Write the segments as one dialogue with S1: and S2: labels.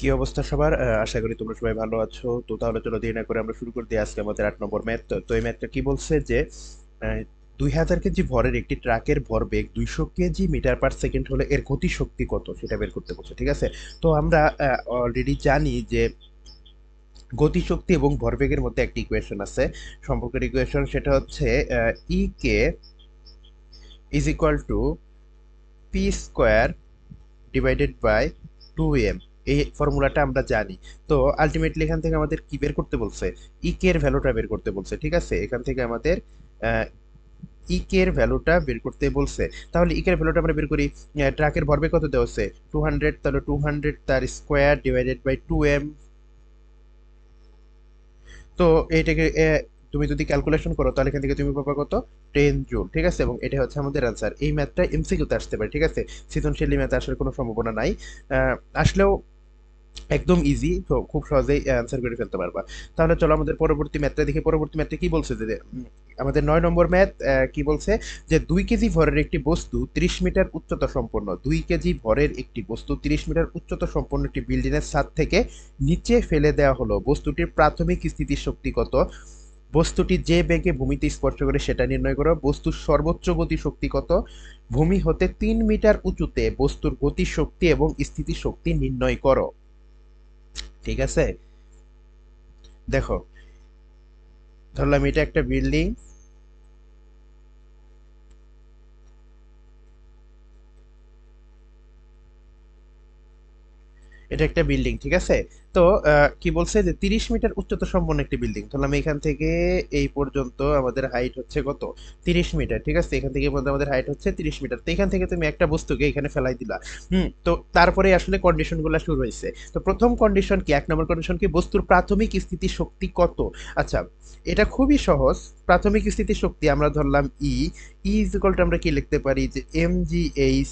S1: কি অবস্থা সবার? আশা করি তোমরা সবাই ভালো আছো। তো তাহলে চলো দেরি না করে আমরা শুরু করে দিই আজকে আমাদের আট নম্বর ম্যাথ। তো এই ম্যাথটা কি বলছে যে দুই হাজার কেজি ভরের একটি ট্রাকের ভরবেগ দুইশো কেজি মিটার পার সেকেন্ড হলে এর গতি শক্তি কত? সেটা বের করতে বলছে, ঠিক আছে? তো আমরা অলরেডি জানি যে গতিশক্তি এবং ভরবেগের মধ্যে একটি ইকুয়েশন আছে। সম্পর্কের ইকুয়েশন সেটা হচ্ছে E K is equal to P square divided by two M এই ফর্মুলাটা আমরা জানি। তো আলটিমেটলি এখান থেকে আমাদের কি বের করতে বলছে? ই কে এর ভ্যালুটা বের করতে বলছে, ঠিক আছে? এখান থেকে আমাদের ই কে এর ভ্যালুটা বের করতে বলছে। তাহলে ই কে এর ভ্যালুটা আমরা বের করি ট্রাকের ভরবেগ কত দেওয়া হচ্ছে? টু হান্ড্রেড তাহলে টু হান্ড্রেড তার square divided by two M তো এইটাকে তুমি যদি ক্যালকুলেশন করো, তাহলে এখান থেকে তুমি পাবা কত? টেন জুল ঠিক আছে? এবং এটা হচ্ছে আমাদের অ্যান্সার এই ম্যাথটা এমসিকিউতে আসতে পারে, ঠিক আছে? সৃজনশীল ম্যাথে আসার কোনো সম্ভাবনা নাই। আসলেও একদম ইজি তো খুব সহজেই অ্যান্সার করে ফেলতে পারবা। তাহলে চলো আমাদের পরবর্তী ম্যাথটা দেখি। পরবর্তী ম্যাথটা কি বলছে যে আমাদের নয় নম্বর ম্যাথ কি বলছে যে, দুই কেজি ভরের একটি বস্তু ত্রিশ মিটার উচ্চতা সম্পন্ন। দুই কেজি ভরের একটি বস্তু ত্রিশ মিটার উচ্চতা সম্পন্ন একটি বিল্ডিংয়ের ছাদ থেকে নিচে ফেলে দেওয়া হলো। বস্তুটির প্রাথমিক স্থিতির শক্তি কত? বস্তুটি যে বেগে ভূমিতে স্পর্শ করে সেটা নির্ণয় করো। বস্তুর সর্বোচ্চ গতি শক্তি কত? ভূমি হতে তিন মিটার উঁচুতে। বস্তুর গতি শক্তি এবং স্থিতি শক্তি নির্ণয় করো। ঠিক আছে? দেখো ধরলাম এটা একটা বিল্ডিং এটা একটা বিল্ডিং ঠিক আছে? তো কি বলছে যে তিরিশ মিটার উচ্চতা সম্পন্ন একটি বিল্ডিং ধরলাম এখান থেকে এই পর্যন্ত আমাদের হাইট হচ্ছে কত? তিরিশ মিটার, ঠিক আছে? এখান থেকে পর্যন্ত আমাদের হাইট হচ্ছে তিরিশ মিটার। তো এখান থেকে তুমি একটা বস্তুকে এখানে ফেলাই দিলা। হুম, তো তারপরে আসলে কন্ডিশনগুলো শুরু হয়েছে। তো প্রথম কন্ডিশন কি? এক নম্বর কন্ডিশন কি? বস্তুর প্রাথমিক স্থিতি শক্তি কত? আচ্ছা এটা খুবই সহজ। প্রাথমিক স্থিতি শক্তি আমরা ধরলাম ই ই ইজ আমরা কি লিখতে পারি? যে এম জি এইচ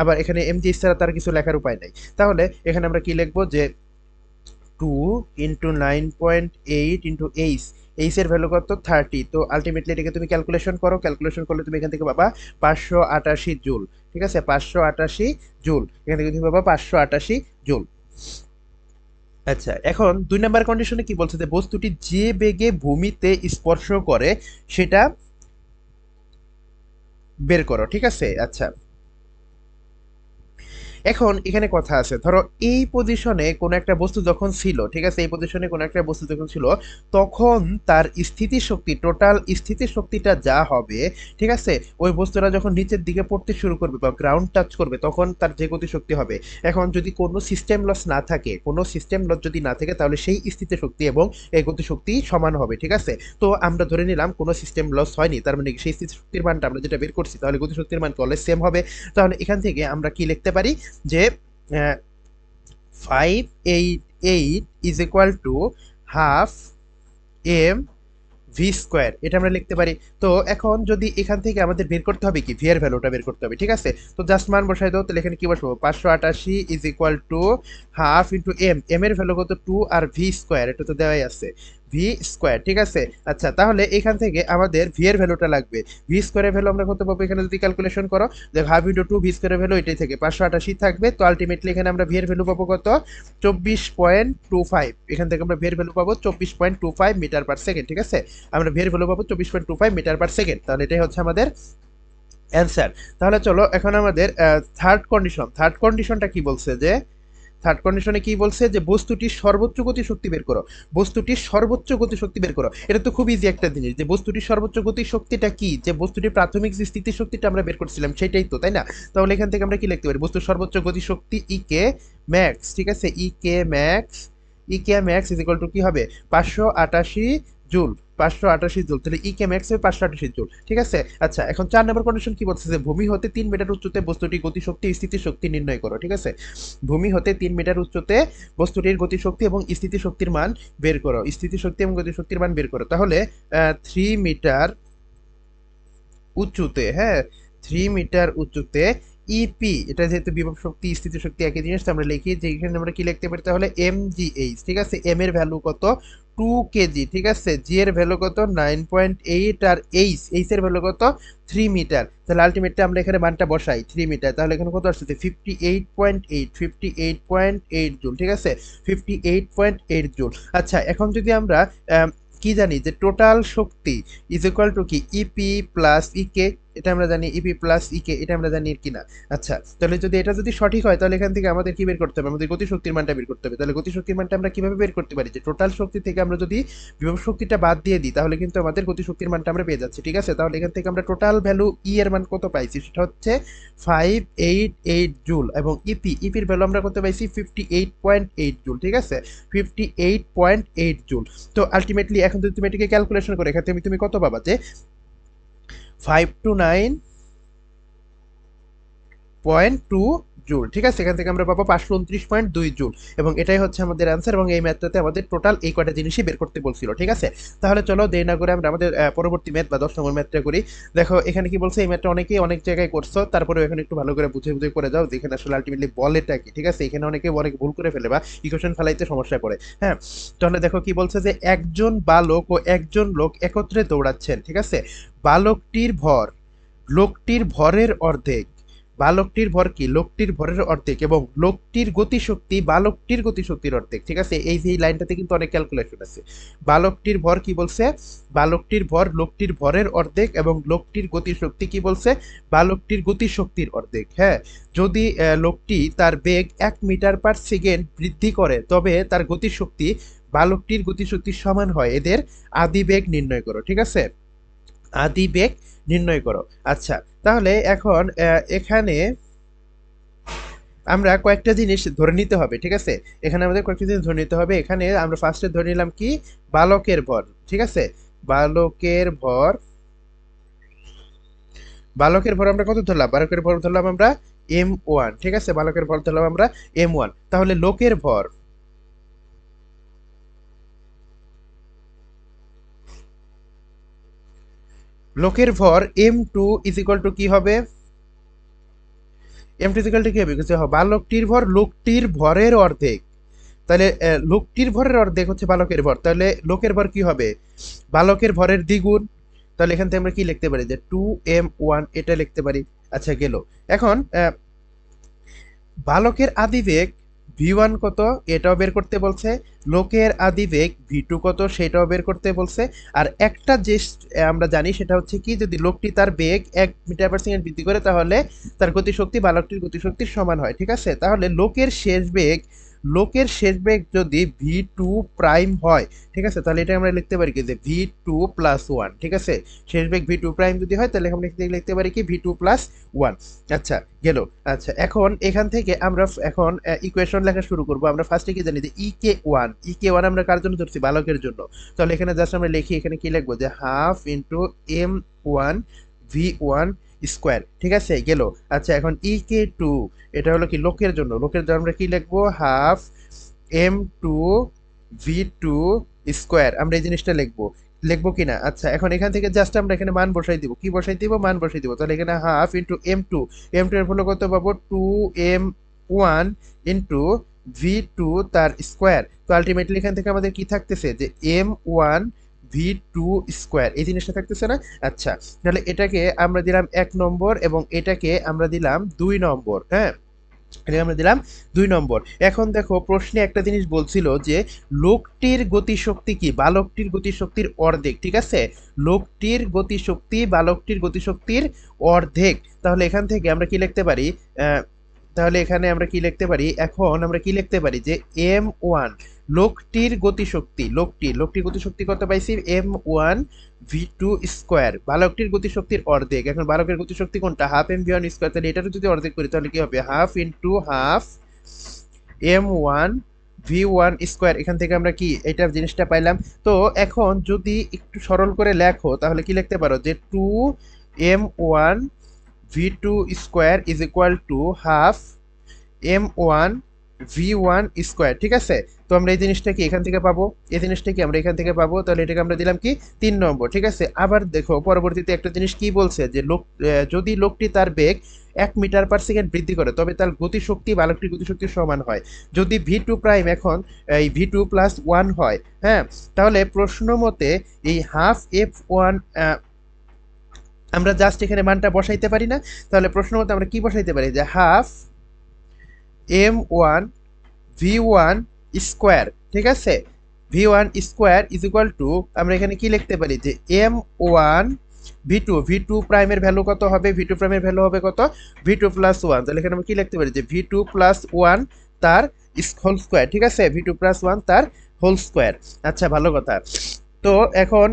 S1: আবার এখানে এম জি ছাড়া তার কিছু লেখার উপায় নাই। তাহলে এখানে আমরা কি লিখব যে two into nine point eight into H H এর ভ্যালু কত? থার্টি তো আলটিমেটলি এটাকে তুমি ক্যালকুলেশন করো ক্যালকুলেশন করলে তুমি এখান থেকে পাবা পাঁচশো আটাশি জুল। ঠিক আছে? পাঁচশো আটাশি জুল। এখান থেকে তুমি পাবা পাঁচশো আটাশি জুল। আচ্ছা এখন দুই নাম্বার কন্ডিশনে কি বলছে যে বস্তুটি যে বেগে ভূমিতে স্পর্শ করে সেটা বের করো। ঠিক আছে? আচ্ছা। এখন এখানে কথা আছে, ধরো এই পজিশনে কোনো একটা বস্তু যখন ছিল, ঠিক আছে, এই পজিশনে কোনো একটা বস্তু যখন ছিল, তখন তার স্থিতি শক্তি টোটাল স্থিতি শক্তিটা যা হবে, ঠিক আছে, ওই বস্তুটা যখন নিচের দিকে পড়তে শুরু করবে বা গ্রাউন্ড টাচ করবে, তখন তার যে গতি শক্তি হবে। এখন যদি কোনো সিস্টেম লস না থাকে, কোনো সিস্টেম লস যদি না থাকে, তাহলে সেই স্থিতি শক্তি এবং এই গতি শক্তি সমান হবে, ঠিক আছে? তো আমরা ধরে নিলাম কোনো সিস্টেম লস হয়নি, তার মানে সেই স্থিতি শক্তির মানটা আমরা যেটা বের করছি, তাহলে গতি শক্তির মান অলওয়েজ সেম হবে। তাহলে এখান থেকে আমরা কি লিখতে পারি? যে five eight eight is equal to half M V square এটা আমরা লিখতে পারি। তো এখন যদি এখান থেকে আমাদের বের করতে হবে কি? ভি এর ভ্যালুটা বের করতে হবে, ঠিক আছে? তো জাস্ট মান বসাই দাও, তাহলে এখানে কি বসবো? পাঁচশো আটাশি is equal to half into M M এর ভ্যালু কত? টু আর ভি স্কোয়ার এটা তো দেওয়াই আছে। ভি স্কোয়ার ঠিক আছে? আচ্ছা তাহলে এখান থেকে আমাদের ভি এর ভ্যালুটা লাগবে। ভি স্কোয়ারের ভ্যালু আমরা কত পাবো? এখানে যদি ক্যালকুলেশন করো, দেখ হাফ ইন্টু টু ভি স্কোয়ারের ভ্যালু এটাই থেকে। পাঁচশো আটাশি থাকবে, তো আলটিমেটলি এখানে আমরা ভি এর ভ্যালু পাবো কত? চব্বিশ পয়েন্ট টু ফাইভ এখান থেকে আমরা ভি এর ভ্যালু পাবো চব্বিশ point two five metre per second ঠিক আছে? আমরা ভি এর ভ্যালু পাবো চব্বিশ point two five metre per second তাহলে এটাই হচ্ছে আমাদের অ্যান্সার তাহলে চলো, এখন আমাদের থার্ড কন্ডিশন থার্ড কন্ডিশনটা কি বলছে যে থার্ড কন্ডিশনে কি বলছে যে বস্তুটির সর্বোচ্চ গতি শক্তি বের করো। বস্তুটির সর্বোচ্চ গতি শক্তি বের করো। এটা তো খুব ইজি একটা জিনিস যে বস্তুটির সর্বোচ্চ গতি শক্তিটা কি? যে বস্তুটির প্রাথমিক যে স্থিতি শক্তিটা আমরা বের করছিলাম সেটাই তো, তাই না? তাহলে এখান থেকে আমরা কি লিখতে পারি? বস্তুর সর্বোচ্চ গতি শক্তি ই কে ম্যাক্স ঠিক আছে? E K max E K max is to কি হবে? পাঁচশো আটাশি জুল, পাঁচশো আটাশি জুল। তাহলে ই কে ম্যাক্স হবে পাঁচশো আটাশি জুল। ঠিক আছে? আচ্ছা এখন চার নম্বর কন্ডিশন কি বলছে যে ভূমি হতে তিন মিটার উচ্চতে বস্তুটি গতিশক্তি স্থিতি শক্তি নির্ণয় করো, ঠিক আছে? ভূমি হতে তিন মিটার উচ্চতে বস্তুটির গতিশক্তি এবং স্থিতি শক্তির মান বের করো। স্থিতি শক্তি এবং গতিশক্তির মান বের করো। তাহলে থ্রি মিটার উঁচুতে হ্যাঁ? থ্রি মিটার উঁচুতে ইপি এটা যেহেতু বিভব শক্তি স্থিতি শক্তি একই জিনিস আমরা লিখি যে এখানে আমরা কি লিখতে পারি? তাহলে এম জি এইচ ঠিক আছে? এম এর ভ্যালু কত? টু কেজি ঠিক আছে? জি এর ভ্যালু কত? নাইন পয়েন্ট এইট আর এইচ এইচ এর ভ্যালু কত? থ্রি মিটার তাহলে আলটিমেটলি আমরা এখানে মানটা বসাই থ্রি মিটার তাহলে এখানে কত আসছে fifty eight point eight fifty eight point eight joule ঠিক আছে? Fifty eight point eight joule আচ্ছা এখন যদি আমরা আম, কি জানি যে টোটাল শক্তি ইজ ইকুয়াল টু কি? ইপি প্লাস ইকে এটা আমরা জানি ইপি প্লাস ইকে এটা আমরা জানি কিনা আচ্ছা তাহলে যদি এটা যদি সঠিক হয়, তাহলে এখান থেকে আমাদের কি বের করতে হবে? আমাদের গতিশক্তির মানটা বের করতে হবে। তাহলে গতিশক্তির মানটা আমরা কীভাবে বের করতে পারি? যে টোটাল শক্তি থেকে আমরা যদি বিভব শক্তিটা বাদ দিয়ে দিই, তাহলে কিন্তু আমাদের গতিশক্তির মানটা আমরা পেয়ে যাচ্ছি, ঠিক আছে? তাহলে এখান থেকে আমরা টোটাল ভ্যালু ই এর মান কত পাইছি? সেটা হচ্ছে ফাইভ এইট এইট জুল এবং ইপি ইপির ভ্যালু আমরা কত পাইছি? Fifty eight point eight joule ঠিক আছে? Fifty eight point eight joule তো আলটিমেটলি এখন যদি তুমি এটাকে ক্যালকুলেশন করে, এখান থেকে তুমি কত পাবা? যে five two nine point two joule ঠিক আছে? এখান থেকে আমরা পাবো পাঁচশো উনত্রিশ পয়েন্ট দুই জুল এবং এটাই হচ্ছে আমাদের অ্যান্সার এবং এই ম্যাথটাতে আমাদের টোটাল এই কয়টা জিনিসই বের করতে বলছিল, ঠিক আছে? তাহলে চলো দেরি না করে আমরা আমাদের পরবর্তী ম্যাথ বা দশ নম্বর ম্যাথটা করি। দেখো, এখানে কি বলছে? এই ম্যাথটা অনেকেই অনেক জায়গায় করছ তারপরে এখানে একটু ভালো করে বুঝে বুঝে করে যাও যেখানে আসলে আলটিমেটলি বলেটা কি, ঠিক আছে? এখানে অনেকে অনেক ভুল করে ফেলে বা ইকুয়েশন ফেলাইতে সমস্যা করে হ্যাঁ? তাহলে দেখো কি বলছে যে একজন বালক ও একজন লোক একত্রে দৌড়াচ্ছেন, ঠিক আছে? বালকটির ভর, লোকটির ভরের অর্ধেক। বালকটির ভর কি? লোকটির ভরের অর্ধেক এবং লোকটির গতিশক্তি বালকটির গতিশক্তির অর্ধেক। ঠিক আছে? এই যে এই লাইনটাতে কিন্তু অনেক ক্যালকুলেশন আছে। বালকটির ভর কি বলছে? বালকটির ভর, লোকটির ভরের অর্ধেক এবং লোকটির গতিশক্তি কি বলছে? বালকটির গতিশক্তির অর্ধেক। হ্যাঁ? যদি লোকটি তার বেগ এক মিটার পার সেকেন্ড বৃদ্ধি করে, তবে তার গতিশক্তি বালকটির গতিশক্তির সমান হয়। এদের আদি বেগ নির্ণয় করো। ঠিক আছে? আদি বেগ নির্ণয় করো। আচ্ছা তাহলে এখন এখানে আমরা কয়েকটা জিনিস ধরে নিতে হবে, ঠিক আছে? এখানে আমাদের কয়েকটা জিনিস ধরে নিতে হবে। এখানে আমরা ফার্স্টে ধরে নিলাম কি? বালকের ভর, ঠিক আছে? বালকের ভর বালকের ভর আমরা কত ধরলাম? বালকের ভর ধরলাম আমরা এম ওয়ান ঠিক আছে? বালকের ভর ধরলাম আমরা এম ওয়ান তাহলে লোকের ভর লোকের ভর M two is equal to কি হবে? এম টু ইজিক্যাল টু কি হবে? বালকটির ভর লোকটির ভরের অর্ধেক। তাহলে লোকটির ভরের অর্ধেক হচ্ছে বালকের ভর। তাহলে, লোকের ভর কি হবে? বালকের ভরের দ্বিগুণ। তাহলে এখান থেকে আমরা কি লিখতে পারি? যে টু এম ওয়ান এটা লিখতে পারি। আচ্ছা গেল। এখন বালকের আদিবেগ ভি ওয়ান কত, এটাও বের করতে বলছে। লোকের আদিবেগ ভি টু কত, সেটাও বের করতে বলছে। আর একটা যে আমরা জানি, সেটা হচ্ছে কি, যদি লোকটি তার বেগ এক মিটার পার সেকেন্ড বৃদ্ধি করে, তাহলে তার গতিশক্তি বালকটির গতিশক্তির সমান হয়, ঠিক আছে? তাহলে লোকের শেষ বেগ লোকের শেষ বেগ যদি ভি টু প্রাইম হয়, ঠিক আছে? তাহলে এটা আমরা লিখতে পারি কি যে ভি টু প্লাস ওয়ান ঠিক আছে? শেষ বেগ ভি টু প্রাইম যদি হয়, তাহলে আমরা লিখতে- পারি কি ভি টু প্লাস ওয়ান আচ্ছা গেল। আচ্ছা এখন এখান থেকে আমরা এখন ইকুয়েশন লেখা শুরু করব। আমরা ফার্স্টে কি জানি যে ই কে ওয়ান ই কে ওয়ান আমরা কার জন্য ধরছি? বালকের জন্য। তাহলে এখানে জাস্ট আমরা লিখি, এখানে কি লিখব? যে half into M one V one square ঠিক আছে? গেল। আচ্ছা এখন ই কে টু এটা হলো কি লোকের জন্য? লোকের জন্য আমরা কি লিখব? Half M two V two square আমরা এই জিনিসটা লিখব। লিখব কিনা? আচ্ছা এখন এখান থেকে জাস্ট আমরা এখানে মান বসাই দিব। কি বসাই দিব? মান বসাই দিব। তাহলে এখানে half into M two M two এর ফলে কত পাবো? Two M one into V two তার স্কোয়ার তো আলটিমেটলি এখান থেকে আমাদের কি থাকতেছে? যে M one V two square এই জিনিসটা থাকতেছে না? আচ্ছা তাহলে এটাকে আমরা দিলাম এক নম্বর এবং এটাকে আমরা দিলাম দুই নম্বর হ্যাঁ? আমরা দিলাম দুই নম্বর। এখন দেখো, প্রশ্নে একটা জিনিস বলছিল যে, লোকটির গতিশক্তি কি? বালকটির গতিশক্তির অর্ধেক, ঠিক আছে? লোকটির গতিশক্তি, বালকটির গতিশক্তির অর্ধেক। তাহলে এখান থেকে আমরা কি লিখতে পারি? তাহলে এখানে আমরা কি লিখতে পারি? এখন আমরা কি লিখতে পারি? যে এম ওয়ান লোকটির গতিশক্তি, লোকটি, লোকটির গতিশক্তি কত পাইছি? M one V two square. বালকটির গতিশক্তির অর্ধেক। এখন বালকের গতিশক্তি কোনটা? Half M V one square. তাহলে এটারও যদি অর্ধেক করি, তাহলে কি হবে? Half into half M one V one square. এখান থেকে আমরা কি এটা জিনিসটা পাইলাম? তো এখন যদি একটু সরল করে লেখো, তাহলে কি লিখতে পারো? যে two M one V two square is equal to half M one V one square ঠিক আছে? তো আমরা এই জিনিসটা কি এখান থেকে পাবো? এই জিনিসটা কি আমরা এখান থেকে পাবো? তাহলে এটাকে আমরা দিলাম কি? তিন নম্বর, ঠিক আছে? আবার দেখো, পরবর্তীতে একটা জিনিস কি বলছে যে লোক যদি লোকটি তার বেগ এক মিটার পার সেকেন্ড বৃদ্ধি করে, তবে তার গতিশক্তি বা আলোকটির গতিশক্তির সমান হয়। যদি ভি টু প্রাইম এখন, এই ভি টু প্লাস ওয়ান হয় হ্যাঁ? তাহলে প্রশ্ন মতে এই হাফ এফ ওয়ান আমরা জাস্ট এখানে মানটা বসাইতে পারি না? তাহলে প্রশ্ন মতে আমরা কি বসাইতে পারি? যে half M one V one square ঠিক আছে? V one square is equal to আমরা এখানে কি লিখতে পারি? যে M one V two V two প্রাইমের ভ্যালু কত হবে? ভি টু প্রাইমের ভ্যালু হবে কত? ভি টু প্লাস ওয়ান তাহলে এখানে আমরা কি লিখতে পারি? যে ভি টু প্লাস ওয়ান তার হোল স্কোয়ার ঠিক আছে? ভি টু প্লাস ওয়ান তার হোল স্কোয়ার আচ্ছা ভালো কথা। তো এখন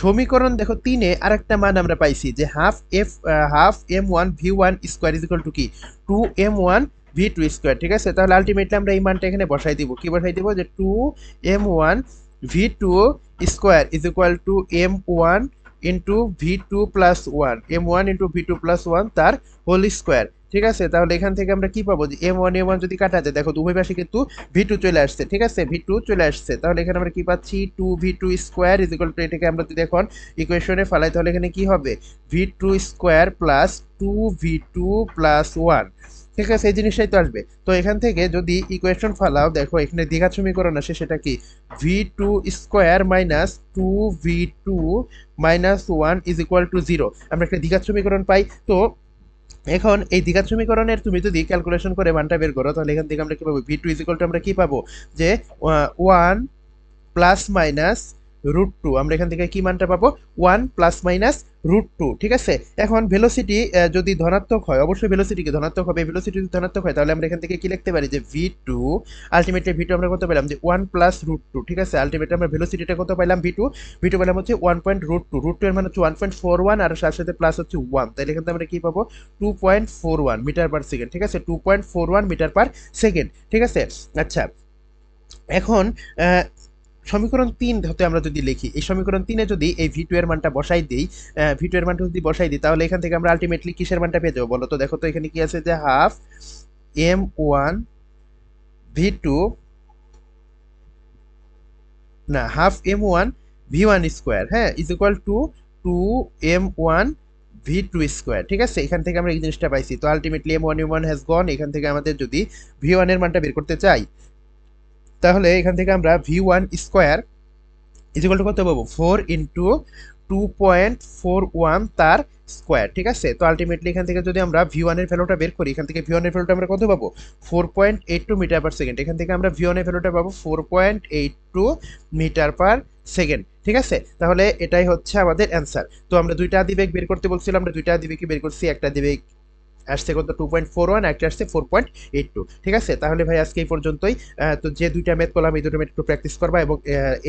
S1: সমীকরণ দেখো তিনে আরেকটা মান আমরা পাইছি যে half F half M one V one square is equal to কি? Two M one V two square ঠিক আছে? তাহলে আলটিমেটলি আমরা এই মানটা এখানে বসাই দিব। কি বসাই দিব? যে two M one V two square is equal to M one into V two plus one M one into V two plus one তার হোল স্কোয়ার ঠিক আছে? তাহলে এখান থেকে আমরা কি পাবো? এম ওয়ান এম ওয়ান যদি কাটা যায়, দেখো উভয় পাশে কিন্তু ভি টু চলে আসছে, ঠিক আছে? ভি টু চলে আসছে। তাহলে এখানে আমরা কি পাচ্ছি? Two V two square is equal to এটাকে আমরা যদি এখন ইকুয়েশনে ফেলাই, তাহলে এখানে কি হবে? V two square plus two V two plus one ঠিক আছে? এই জিনিসটাই তো আসবে। তো এখান থেকে যদি ইকুয়েশন ফালাও, দেখো এখানে দ্বিঘাত সমীকরণ আসে, সেটা কি? V two square minus two V two minus one is equal to zero আমরা একটা দ্বিঘাত সমীকরণ পাই। তো এখন এই দ্বিঘাত সমীকরণের তুমি যদি ক্যালকুলেশন করে মানটা বের করো, তাহলে এখান থেকে আমরা কি পাবো? ভি টু ইজিকল টু আমরা কি পাবো? যে one plus minus root two আমরা এখান থেকে কি মানটা পাবো? One plus minus root two ঠিক আছে? এখন ভেলোসিটি যদি ধনাত্মক হয়, অবশ্যই ভেলোসিটিকে ধনাত্মক হবে। ভেলোসিটি যদি ধনাত্মক হয়, তাহলে আমরা এখান থেকে কি লিখতে পারি? যে V two ultimately V two আমরা কত পেলাম? যে ওয়ান প্লাস রুট টু ঠিক আছে? আলটিমেটলি আমরা ভেলোসিটিটা কত পাইলাম ভি টু ভি টু পেলাম হচ্ছে one point root two root two এর মানে হচ্ছে ওয়ান পয়েন্ট ফোর ওয়ান আর সাথে সাথে প্লাস হচ্ছে ওয়ান তাহলে এখান থেকে আমরা কি পাবো? Two point four one metre per second ঠিক আছে? Two point four one metre per second ঠিক আছে? আচ্ছা এখন সমীকরণ তিন হতে আমরা যদি লিখি, এই সমীকরণ তিনে যদি এই ভি টু এর মানটা বসাই দিই ভি টু এর মানটা যদি বসাই দিই, তাহলে এখান থেকে আমরা আলটিমেটলি কিসের মানটা পেয়ে যাব বলো তো? দেখো তো এখানে কি আছে যে half M one V two না half M one V one square হ্যাঁ is equal to two M one V two square ঠিক আছে? এখান থেকে আমরা এই জিনিসটা পাইছি। তো ultimately M one M one has gone এখান থেকে আমাদের যদি ভি ওয়ানের মানটা বের করতে চাই তাহলে এখান থেকে আমরা V one square is equal to কত পাবো? Four into two point four one তার স্কোয়ার ঠিক আছে? তো আলটিমেটলি এখান থেকে যদি আমরা ভি ওয়ানের ভ্যালুটা বের করি, এখান থেকে ভি ওয়ানের ভ্যালুটা আমরা কত পাবো? Four point eight two metre per second এখান থেকে আমরা ভি ওয়ানের ভ্যালুটা পাবো four point eight two metre per second ঠিক আছে? তাহলে এটাই হচ্ছে আমাদের অ্যান্সার তো আমরা দুইটা আদিবেগ বের করতে বলছিলাম, আমরা দুইটা আদিবেগই বের করছি, একটা আদিবেগ আসছে কত টু পয়েন্ট ফোর ওয়ান একটা আসছে ফোর পয়েন্ট এইট টু ঠিক আছে? তাহলে ভাই, আজকে এই পর্যন্তই। তো যে দুইটা ম্যাথ করলাম, এই দুটো ম্যাথ একটু প্র্যাকটিস করবা এবং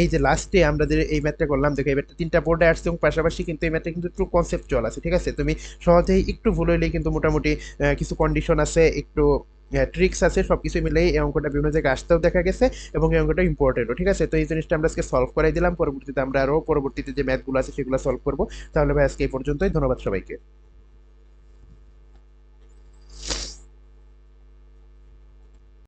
S1: এই যে লাস্টে আমরা যে এই ম্যাথটা করলাম, দেখো, এই ম্যাথটা তিনটা বোর্ডে আসছে এবং পাশাপাশি কিন্তু এই ম্যাথটা কিন্তু একটু কনসেপ্টুয়াল আছে। ঠিক আছে? তুমি সহজেই একটু ভুল হইলেই কিন্তু মোটামুটি কিছু কন্ডিশন আছে, একটু ট্রিক্স আছে সব কিছু মিলেই এই অঙ্কটা বিভিন্ন জায়গায় আসতেও দেখা গেছে এবং এই অঙ্কটা ইম্পর্টেন্টও ঠিক আছে? তো এই জিনিসটা আমরা আজকে সলভ করাই দিলাম। পরবর্তীতে আমরা আরও পরবর্তীতে যে ম্যাথগুলো আছে, সেগুলো সলভ করব। তাহলে ভাই, আজকে এই পর্যন্তই। ধন্যবাদ সবাইকে।